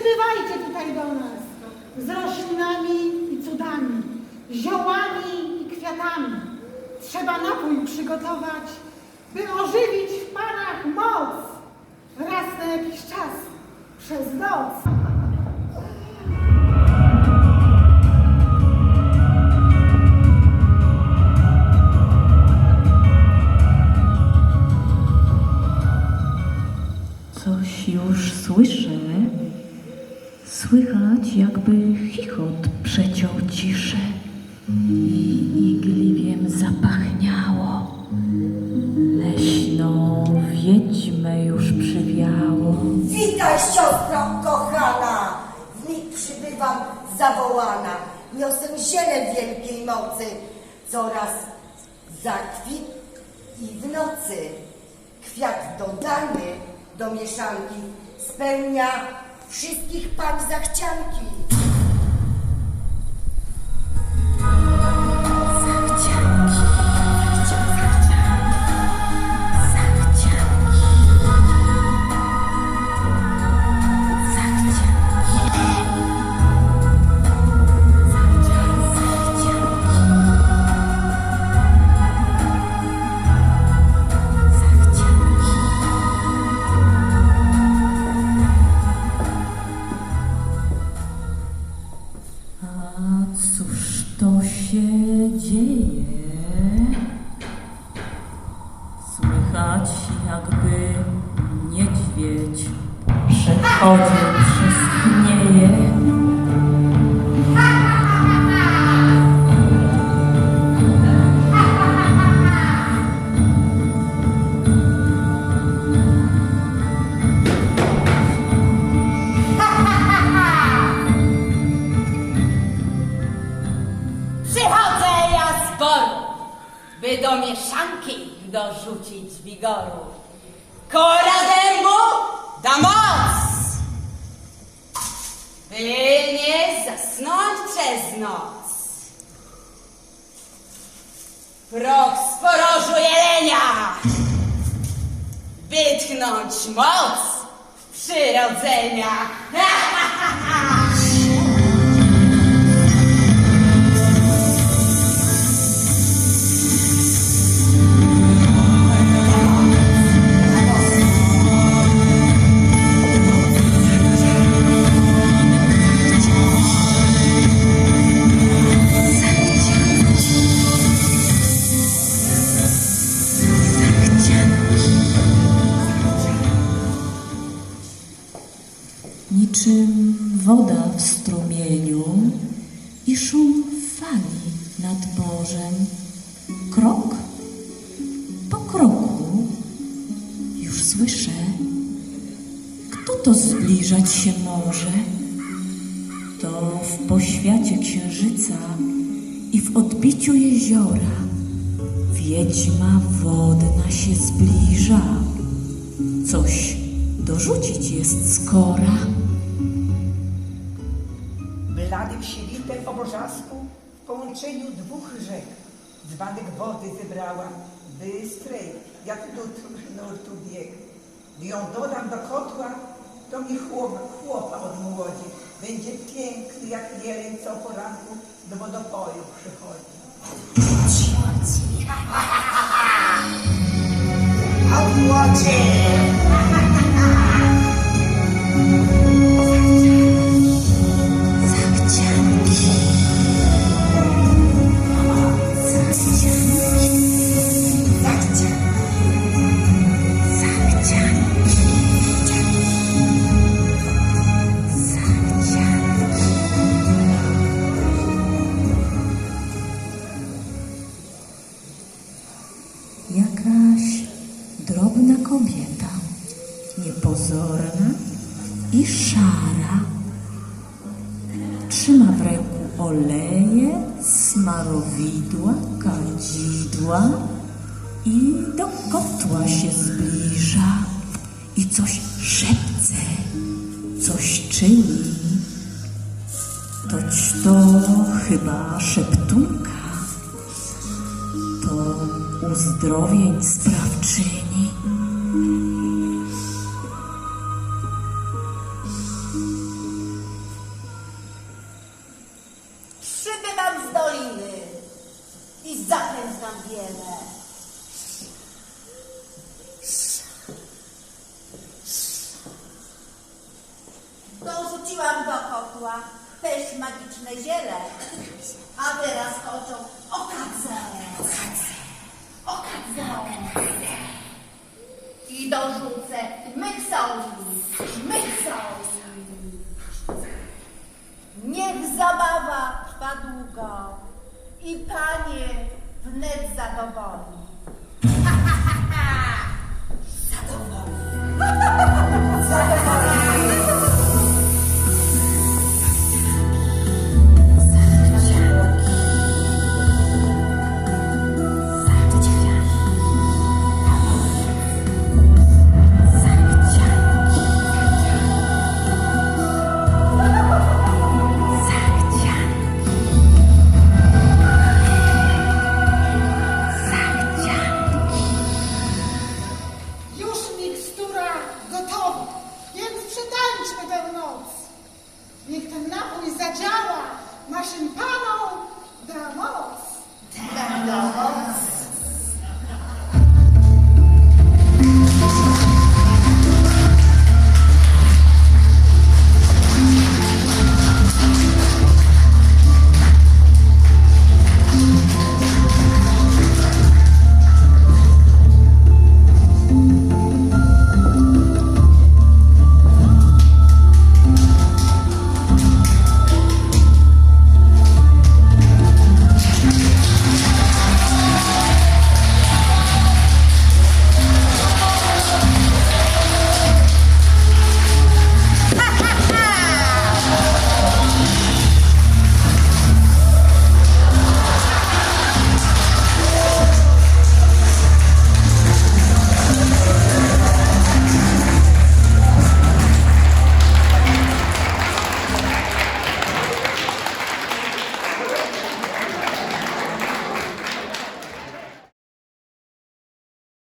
przybywajcie tutaj do nas z roślinami i cudami, ziołami i kwiatami. Trzeba napój przygotować, by ożywić w Panach moc raz na jakiś czas przez noc. Coś już słyszę. Słychać, jakby chichot przeciął ciszę i igliwiem zapachniało. Leśną wiedźmę już przywiało. Witaj, siostro kochana! W mig przybywam zawołana. Niosę ziele wielkiej mocy. Coraz zakwit i w nocy. Kwiat dodany do mieszanki spełnia wszystkich pań zachcianki. Przechodził przez. Przychodzę ja z by do mieszanki dorzucić wigoru. Kora dębu da moc, by nie zasnąć przez noc. Proch z porożu jelenia, by tchnąć moc przyrodzenia. Niczym woda w strumieniu i szum fali nad morzem. Krok po kroku już słyszę, kto to zbliżać się może. To w poświacie księżyca i w odbiciu jeziora wiedźma wodna się zbliża. Coś dorzucić jest skora. Bladym świtem obożasku w połączeniu dwóch rzek dzbanek wody wybrała, bystrej, jak lód nurtu bieg. Gdy ją dodam do kotła, to mi chłopa, chłopa odmłodzi. Będzie piękny jak jeleń, co poranku do wodopoju przychodzi. Jakaś trzyma w ręku oleje, smarowidła, kadzidła i do kotła się zbliża i coś szepce, coś czyni. Toć to chyba szeptunka to uzdrowień sprawczyni. Poszła też magiczne ziele. A teraz chodzą okadze. Okadze. I dorzucę myksoli, myksoli. Naszym panom da moc. Da moc.